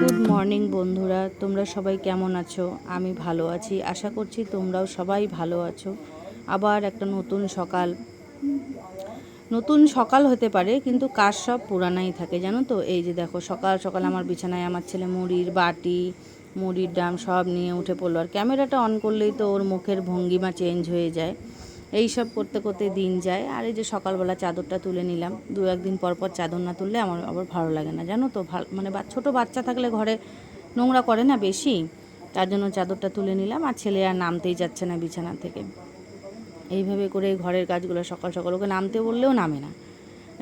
Morning বন্ধুরা। তোমরা সবাই কেমন আছো? আমি ভালো আছি। আশা করছি তোমরাও সবাই ভালো আছো। আবার একটা নতুন সকাল। নতুন সকাল হতে পারে, কিন্তু কাজ সব পুরানাই থাকে, জানো তো? এই যে দেখো, সকাল সকাল আমার বিছানায় আমার ছেলে মুড়ির বাটি, মুড়ির ডাম সব নিয়ে উঠে পড়ল। আর ক্যামেরাটা অন করলেই তো ওর মুখের ভঙ্গিমা চেঞ্জ হয়ে যায়। এই সব করতে করতে দিন যায়। আর এই যে সকালবেলা চাদরটা তুলে নিলাম, দু একদিন পর পর চাদর না তুললে আমার আবার ভালো লাগে না। জানো তো, ভালো মানে ছোটো বাচ্চা থাকলে ঘরে নোংরা করে না বেশি? তার জন্য চাদরটা তুলে নিলাম, আর ছেলে আর নামতেই যাচ্ছে না বিছানা থেকে। এইভাবে করে ঘরের কাজগুলো সকাল সকাল, ওকে নামতে বললেও নামে না।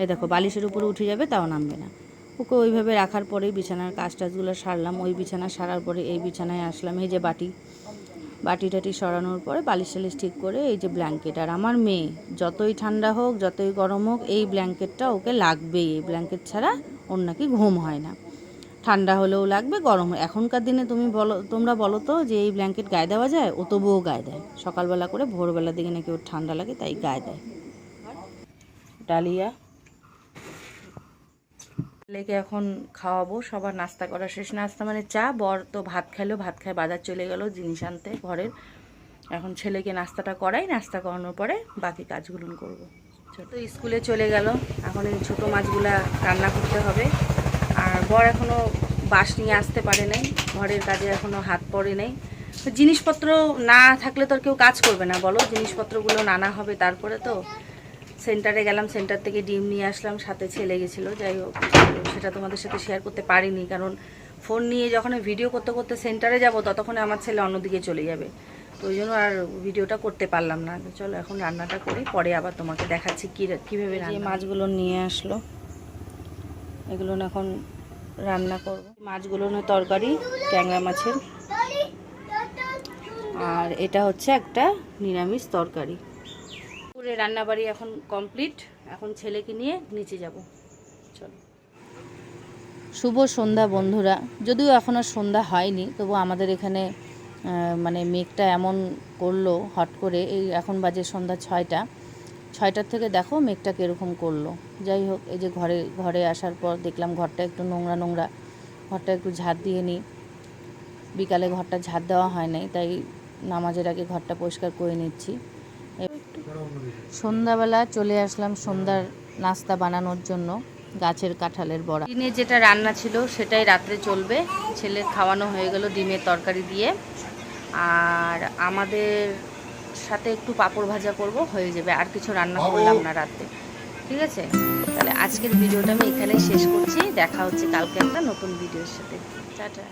এ দেখো, বালিশের উপরে উঠে যাবে, তাও নামবে না। ওকে ওইভাবে রাখার পরেই বিছানার কাজ টাজগুলো সারলাম, ওই বিছানা সারার পরে এই বিছানায় আসলাম। এই যে বাটি বাটি টাটি সরানোর পরে বালিশ টালিশ ঠিক করে এই যে ব্ল্যাঙ্কেট আর আমার মেয়ে, যতই ঠান্ডা হোক, যতই গরম হোক, এই ব্ল্যাঙ্কেটটা ওকে লাগবেই। এই ব্ল্যাঙ্কেট ছাড়া ওর নাকি ঘুম হয় না। ঠান্ডা হলেও লাগবে, গরম এখনকার দিনে তুমি বলো, তোমরা বলো তো যে এই ব্ল্যাঙ্কেট গায়ে দেওয়া যায়? ও তবুও গায়ে দেয়। সকালবেলা করে ভোরবেলার দিকে নাকি ওর ঠান্ডা লাগে, তাই গায়ে দেয়। ডালিয়া ছেলেকে এখন খাওয়াবো, সবার নাস্তা করা শেষ। নাস্তা মানে চা, বর তো ভাত খাইলো ভাত খায় বাজার চলে গেল, জিনিস আনতে ঘরের। এখন ছেলেকে নাস্তাটা করাই, নাস্তা করানোর পরে বাকি কাজগুলো করব। ছোট স্কুলে চলে গেল, এখন এই ছোটো মাছগুলা রান্না করতে হবে। আর বর এখনও বাস নিয়ে আসতে পারে নাই, ঘরের কাজে এখনও হাত পড়ে নেই। জিনিসপত্র না থাকলে তো আর কেউ কাজ করবে না, বলো? জিনিসপত্রগুলো নানা হবে তারপরে তো সেন্টারে গেলাম সেন্টার থেকে ডিম নিয়ে আসলাম সাথে ছেলে গেছিল যাই হোক সেটা তোমাদের সাথে শেয়ার করতে পারিনি কারণ ফোন নিয়ে যখন ভিডিও করতে করতে সেন্টারে যাব ততক্ষণ আমার ছেলে অন্যদিকে চলে যাবে। তো ওই জন্য আর ভিডিওটা করতে পারলাম না। চলো এখন রান্নাটা করি পরে আবার তোমাকে দেখাচ্ছি কী কীভাবে যে মাছগুলো নিয়ে আসলো এগুলো এখন রান্না করব। মাছগুলো তরকারি ট্যাংরা মাছের আর এটা হচ্ছে একটা নিরামিষ তরকারি। পুরে রান্নাবাড়ি এখন কমপ্লিট। এখন ছেলেকে নিয়ে নিচে যাব। চলো। শুভ সন্ধ্যা বন্ধুরা। যদিও এখন আর সন্ধ্যা হয়নি, তবু আমাদের এখানে মানে মেঘটা এমন করল হট করে, এই এখন বাজে সন্ধ্যা ছয়টা। ছয়টার থেকে দেখো মেঘটা কীরকম করল। যাই হোক, এই যে ঘরে ঘরে আসার পর দেখলাম ঘরটা একটু নোংরা নোংরা। ঘরটা একটু ঝাড় দিয়ে নিই। বিকালে ঘরটা ঝাড় দেওয়া হয় নাই, তাই নামাজের আগে ঘরটা পরিষ্কার করে নিচ্ছি। সন্ধ্যাবেলা চলে আসলাম সন্ধ্যার নাস্তা বানানোর জন্য গাছের কাঁঠালের বড়া। দিনে যেটা রান্না ছিল সেটাই রাত্রে চলবে। ছেলে খাওয়ানো হয়ে গেল ডিমের তরকারি দিয়ে। আর আমাদের সাথে একটু পাঁপড় ভাজা করব হয়ে যাবে। আর কিছু রান্না করলাম না রাতে ঠিক আছে? তাহলে আজকের ভিডিওটা আমি এখানেই শেষ করছি। দেখা হচ্ছে কালকে একটা নতুন ভিডিওর সাথে। টাটা।